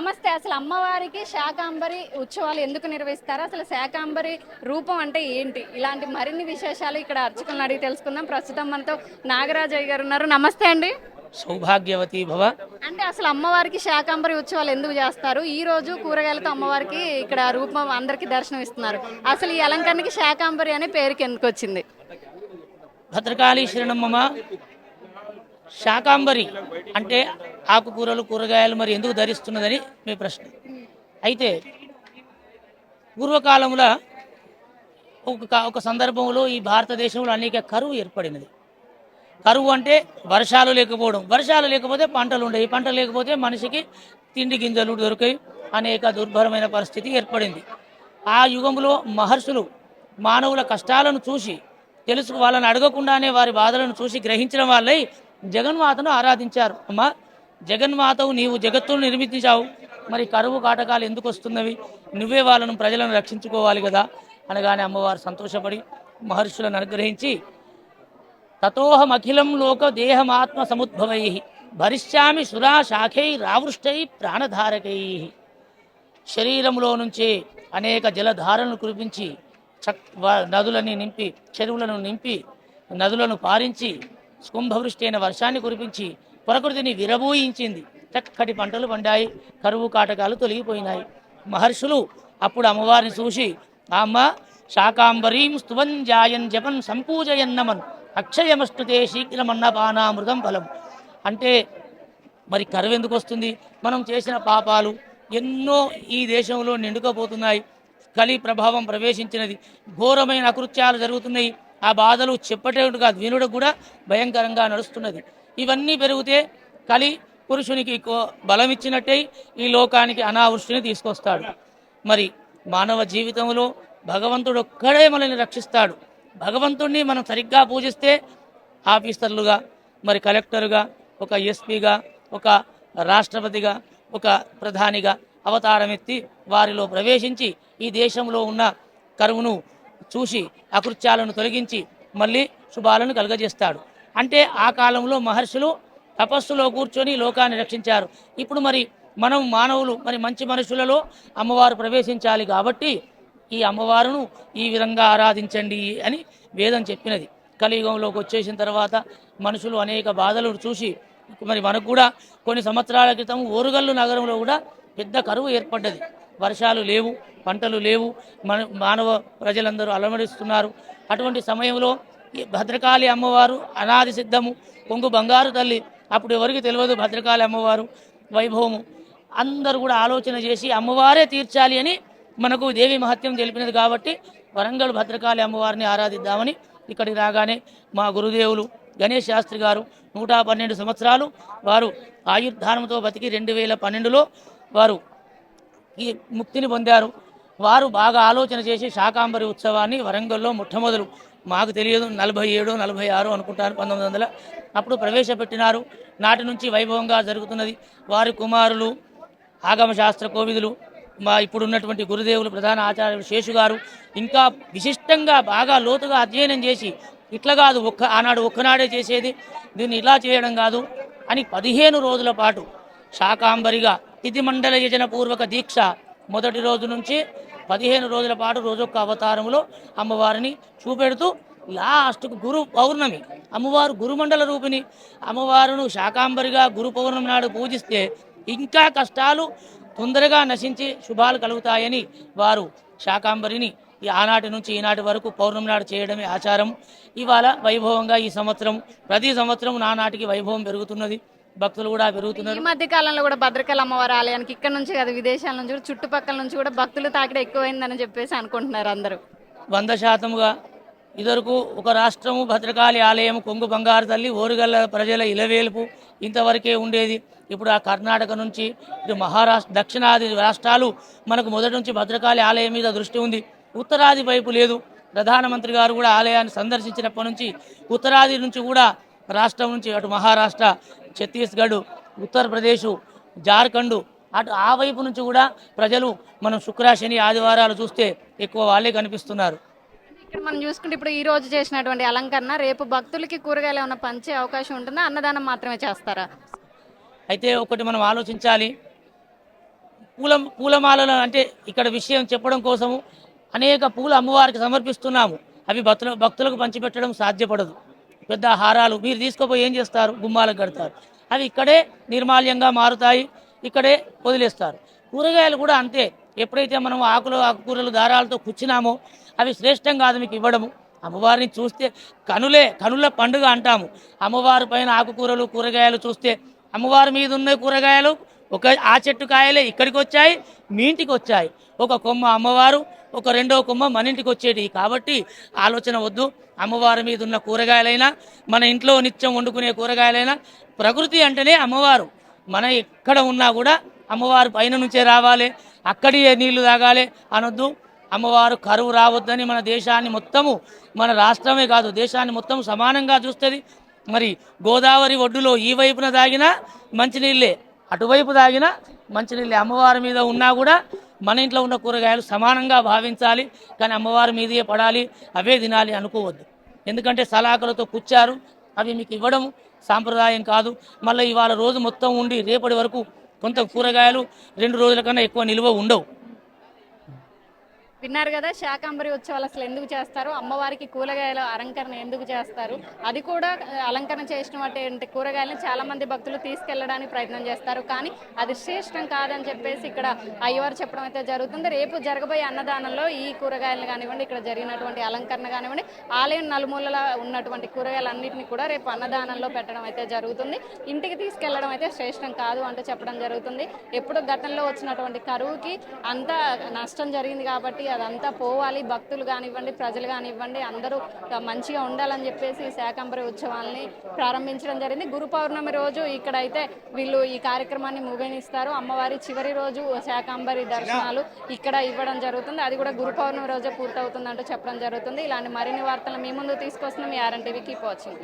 నమస్తే. అసలు అమ్మవారికి శాకాంబరి ఉత్సవాలు ఎందుకు నిర్వహిస్తారు? అసలు శాకాంబరి రూపం అంటే ఏంటి? ఇలాంటి మరిన్ని విశేషాలు ఇక్కడ అర్చకులను అడిగి తెలుసుకుందాం. ప్రస్తుతం మనతో నాగరాజయ్య గారు ఉన్నారు. నమస్తే అండి. సౌభాగ్యవతి భవ. అంటే అసలు అమ్మవారికి శాకాంబరి ఉత్సవాలు ఎందుకు చేస్తారు? ఈ రోజు కూరగాయలతో అమ్మవారికి ఇక్కడ రూపం అందరికి దర్శనం ఇస్తున్నారు. అసలు ఈ అలంకరణకి శాకాంబరి అనే పేరుకి ఎందుకు వచ్చింది? భద్రకాళీ శరణమ్మ శాకాంబరి అంటే ఆకుకూరలు కూరగాయలు మరి ఎందుకు ధరిస్తున్నదని మీ ప్రశ్న. అయితే పూర్వకాలంలో ఒక ఒక సందర్భంలో ఈ భారతదేశంలో అనేక కరువు ఏర్పడినది. కరువు అంటే వర్షాలు లేకపోవడం. వర్షాలు లేకపోతే పంటలు ఉండేవి. పంటలు లేకపోతే మనిషికి తిండి గింజలు దొరికాయి అనేక దుర్భరమైన పరిస్థితి ఏర్పడింది. ఆ యుగంలో మహర్షులు మానవుల కష్టాలను చూసి తెలుసు వాళ్ళని అడగకుండానే వారి బాధలను చూసి గ్రహించడం వాళ్ళై జగన్మాతను ఆరాధించారు. అమ్మ జగన్మాతవు నీవు జగత్తును నిర్మించావు. మరి కరువు కాటకాలు ఎందుకు వస్తున్నవి? నువ్వే వాళ్ళను ప్రజలను రక్షించుకోవాలి కదా? అనగానే అమ్మవారు సంతోషపడి మహర్షులను అనుగ్రహించి తతోహమఖిలం లోక దేహమాత్మ సముద్భవై భరిష్యామి సురా శాఖై రావృష్టై ప్రాణధారకై. శరీరంలో నుంచి అనేక జలధారలను కురిపించి చక్ వ- నదులని నింపి చెరువులను నింపి నదులను పారించి స్కుంభవృష్టి అయిన వర్షాన్ని కురిపించి ప్రకృతిని విరబూయించింది. చక్కటి పంటలు పండాయి. కరువు కాటకాలు తొలగిపోయినాయి. మహర్షులు అప్పుడు అమ్మవారిని చూసి ఆ అమ్మ శాకాంబరీం స్తువంజాయన్ జపన్ సంపూజయన్నమన్ అక్షయమస్తుతే శీఘ్రమన్నపానామృతం ఫలం. అంటే మరి కరువు ఎందుకు వస్తుంది? మనం చేసిన పాపాలు ఎన్నో ఈ దేశంలో నిండుకపోతున్నాయి కలి ప్రభావం ప్రవేశించినది. ఘోరమైన అకృత్యాలు జరుగుతున్నాయి. ఆ బాధలు చెప్పటం కాదు. వినుడు కూడా భయంకరంగా నడుస్తున్నది. ఇవన్నీ పెరిగితే కలి పురుషునికి కో- బలం ఇచ్చినట్టే ఈ లోకానికి అనావృష్టిని తీసుకొస్తాడు. మరి మానవ జీవితంలో భగవంతుడు ఒక్కడే మనల్ని రక్షిస్తాడు. భగవంతుణ్ణి మనం సరిగ్గా పూజిస్తే ఆఫీసర్లుగా మరి కలెక్టరుగా ఒక ఎస్పీగా ఒక రాష్ట్రపతిగా ఒక ప్రధానిగా అవతారం ఎత్తి వారిలో ప్రవేశించి ఈ దేశంలో ఉన్న కరువును చూసి అకృత్యాలను తొలగించి మళ్ళీ శుభాలను కలుగజేస్తాడు. అంటే ఆ కాలంలో మహర్షులు తపస్సులో కూర్చొని లోకాన్ని రక్షించారు. ఇప్పుడు మరి మనం మానవులు మరి మంచి మనుషులలో అమ్మవారు ప్రవేశించాలి కాబట్టి ఈ అమ్మవారును ఈ విధంగా ఆరాధించండి అని వేదం చెప్పినది. కలియుగంలోకి వచ్చేసిన తర్వాత మనుషులు అనేక బాధలు చూసి మరి మనకు కూడా కొన్ని సంవత్సరాల క్రితం ఓరుగల్లు నగరంలో కూడా పెద్ద కరువు ఏర్పడ్డది. వర్షాలు లేవు పంటలు లేవు మన మానవ ప్రజలందరూ అలమడిస్తున్నారు అటువంటి సమయంలో ఈ భద్రకాళి అమ్మవారు అనాది సిద్ధము కొంగు బంగారు తల్లి అప్పుడు ఎవరికి తెలియదు భద్రకాళి అమ్మవారు వైభవము. అందరూ కూడా ఆలోచన చేసి అమ్మవారే తీర్చాలి అని మనకు దేవి మహత్యం తెలిపినది కాబట్టి వరంగల్ భద్రకాళి అమ్మవారిని ఆరాధిద్దామని ఇక్కడికి రాగానే మా గురుదేవులు గణేష్ శాస్త్రి గారు నూట పన్నెండు సంవత్సరాలు వారు ఆయుర్ధానంతో బతికి రెండు వేల పన్నెండులో వారు ముక్తిని పొందారు. వారు బాగా ఆలోచన చేసి శాకాంబరి ఉత్సవాన్ని వరంగల్లో మొట్టమొదలు మాకు తెలియదు నలభై ఏడు నలభై ఆరు అనుకుంటారు పంతొమ్మిది వందల. అప్పుడు ప్రవేశపెట్టినారు. నాటి నుంచి వైభవంగా జరుగుతున్నది. వారి కుమారులు ఆగమ శాస్త్ర కోవిదులు మా ఇప్పుడున్నటువంటి గురుదేవులు ప్రధాన ఆచార్యులు శేషు గారు ఇంకా విశిష్టంగా బాగా లోతుగా అధ్యయనం చేసి ఇట్లా కాదు ఒక్క ఆనాడు ఒక్కనాడే చేసేది దీన్ని ఇలా చేయడం కాదు అని పదిహేను రోజుల పాటు శాకాంబరిగా తిథి మండల యజన పూర్వక దీక్ష. మొదటి రోజు నుంచి పదిహేను రోజుల పాటు రోజొక్క అవతారంలో అమ్మవారిని చూపెడుతూ లాస్ట్కు గురు పౌర్ణమి. అమ్మవారు గురుమండల రూపిణి. అమ్మవారును శాకాంబరిగా గురు పౌర్ణమి నాడు పూజిస్తే ఇంకా కష్టాలు తొందరగా నశించి శుభాలు కలుగుతాయని వారు శాకాంబరిని ఈ ఆనాటి నుంచి ఈనాటి వరకు పౌర్ణమి నాడు చేయడమే ఆచారం. ఇవాళ వైభవంగా ఈ సంవత్సరం ప్రతి సంవత్సరం నానాటికి వైభవం పెరుగుతున్నది. భక్తులు కూడా పెరుగుతున్నారు. ఈ మధ్య కాలంలో కూడా భద్రకాళి అమ్మవారి ఆలయానికి ఇక్కడ నుంచి కదా విదేశాల నుంచి కూడా చుట్టుపక్కల నుంచి కూడా భక్తులు తాకిడ ఎక్కువైందని చెప్పేసి అనుకుంటున్నారు అందరూ. వంద శాతముగా ఇదివరకు ఒక రాష్ట్రము భద్రకాళి ఆలయం కొంగు బంగారు తల్లి ఓరుగల్ల ప్రజల ఇలవేలుపు ఇంతవరకే ఉండేది. ఇప్పుడు ఆ కర్ణాటక నుంచి ఇటు మహారాష్ట్ర దక్షిణాది రాష్ట్రాలు మనకు మొదటి నుంచి భద్రకాళి ఆలయం మీద దృష్టి ఉంది. ఉత్తరాది వైపు లేదు. ప్రధానమంత్రి గారు కూడా ఆలయాన్ని సందర్శించినప్పటి నుంచి ఉత్తరాది నుంచి కూడా రాష్ట్రం నుంచి అటు మహారాష్ట్ర ఛత్తీస్గఢ్ ఉత్తరప్రదేశ్ జార్ఖండ్ అటు ఆ వైపు నుంచి కూడా ప్రజలు మనం శుక్ర శని ఆదివారాలు చూస్తే ఎక్కువ వాళ్ళే కనిపిస్తున్నారు. ఇక్కడ మనం చూసుకుంటే ఇప్పుడు ఈ రోజు చేసినటువంటి అలంకరణ రేపు భక్తులకి కూరగాయలు ఏమైనా పంచే అవకాశం ఉంటుందా? అన్నదానం మాత్రమే చేస్తారా? అయితే ఒకటి మనం ఆలోచించాలి. పూల పూలమాలలు అంటే ఇక్కడ విషయం చెప్పడం కోసము అనేక పూలు అమ్మవారికి సమర్పిస్తున్నాము. అవి భక్తుల భక్తులకు పంచిపెట్టడం సాధ్యపడదు. పెద్ద హారాలు. మీరు తీసుకుపోయి ఏం చేస్తారు? గుమ్మాలకు కడతారు. అవి ఇక్కడే నిర్మాల్యంగా మారుతాయి. ఇక్కడే వదిలేస్తారు. కూరగాయలు కూడా అంతే. ఎప్పుడైతే మనం ఆకులు ఆకుకూరలు దారాలతో కూర్చున్నామో అవి శ్రేష్టం కాదు మీకు ఇవ్వడము. అమ్మవారిని చూస్తే కనులే కనుల పండుగ అంటాము. అమ్మవారి పైన ఆకుకూరలు కూరగాయలు చూస్తే అమ్మవారి మీద ఉన్న కూరగాయలు ఒక ఆ చెట్టు కాయలే ఇక్కడికి వచ్చాయి మీ ఇంటికి వచ్చాయి. ఒక కొమ్మ అమ్మవారు ఒక రెండో కొమ్మ మన ఇంటికి వచ్చేటి కాబట్టి ఆలోచన వద్దు. అమ్మవారి మీద ఉన్న కూరగాయలైనా మన ఇంట్లో నిత్యం వండుకునే కూరగాయలైనా ప్రకృతి అంటేనే అమ్మవారు. మన ఎక్కడ ఉన్నా కూడా అమ్మవారు పైన నుంచే రావాలి. అక్కడి నీళ్ళు తాగాలి అనొద్దు. అమ్మవారు కరువు రావద్దని మన దేశాన్ని మొత్తము మన రాష్ట్రమే కాదు దేశాన్ని మొత్తం సమానంగా చూస్తుంది. మరి గోదావరి ఒడ్డులో ఈ వైపున తాగినా మంచినీళ్ళే. అటువైపు తాగినా మంచినీళ్ళు అమ్మవారి మీద ఉన్నా కూడా మన ఇంట్లో ఉన్న కూరగాయలు సమానంగా భావించాలి కానీ అమ్మవారి మీదే పడాలి అవే తినాలి అనుకోవద్దు. ఎందుకంటే సలాకలతో పుచ్చారు అవి మీకు ఇవ్వడం సాంప్రదాయం కాదు. మళ్ళీ ఇవాళ రోజు మొత్తం ఉండి రేపటి వరకు కొంత కూరగాయలు రెండు రోజుల కన్నా ఎక్కువ నిల్వ ఉండవు. విన్నారు కదా శాకాంబరి ఉత్సవాలు అసలు ఎందుకు చేస్తారు? అమ్మవారికి కూరగాయల అలంకరణ ఎందుకు చేస్తారు? అది కూడా అలంకరణ చేసినటువంటి కూరగాయలను చాలా మంది భక్తులు తీసుకెళ్ళడానికి ప్రయత్నం చేస్తారు. కానీ అది శ్రేష్టం కాదని చెప్పేసి ఇక్కడ అయ్యవారు చెప్పడం అయితే జరుగుతుంది. రేపు జరగబోయే అన్నదానంలో ఈ కూరగాయలు కానివ్వండి ఇక్కడ జరిగినటువంటి అలంకరణ కానివ్వండి ఆలయం నలుమూలల ఉన్నటువంటి కూరగాయలన్నింటినీ కూడా రేపు అన్నదానంలో పెట్టడం అయితే జరుగుతుంది. ఇంటికి తీసుకెళ్ళడం అయితే శ్రేష్టం కాదు అంటూ చెప్పడం జరుగుతుంది. ఎప్పుడు గతంలో వచ్చినటువంటి కరువుకి అంత నష్టం జరిగింది కాబట్టి అదంతా పోవాలి భక్తులు కానివ్వండి ప్రజలు కానివ్వండి అందరూ మంచిగా ఉండాలని చెప్పేసి శాకంబరి ఉత్సవాల్ని ప్రారంభించడం జరిగింది. గురు పౌర్ణమి రోజు ఇక్కడ అయితే వీళ్ళు ఈ కార్యక్రమాన్ని ముగినిస్తారు అమ్మవారి చివరి రోజు శాకంబరి దర్శనాలు ఇక్కడ ఇవ్వడం జరుగుతుంది. అది కూడా గురు పౌర్ణమి రోజే పూర్తవుతుందంటూ చెప్పడం జరుగుతుంది. ఇలాంటి మరిన్ని వార్తలు మీ ముందు తీసుకొస్తున్నాం. ఈ ఆర్ఎన్ టీవీ కీప్ వాచింగ్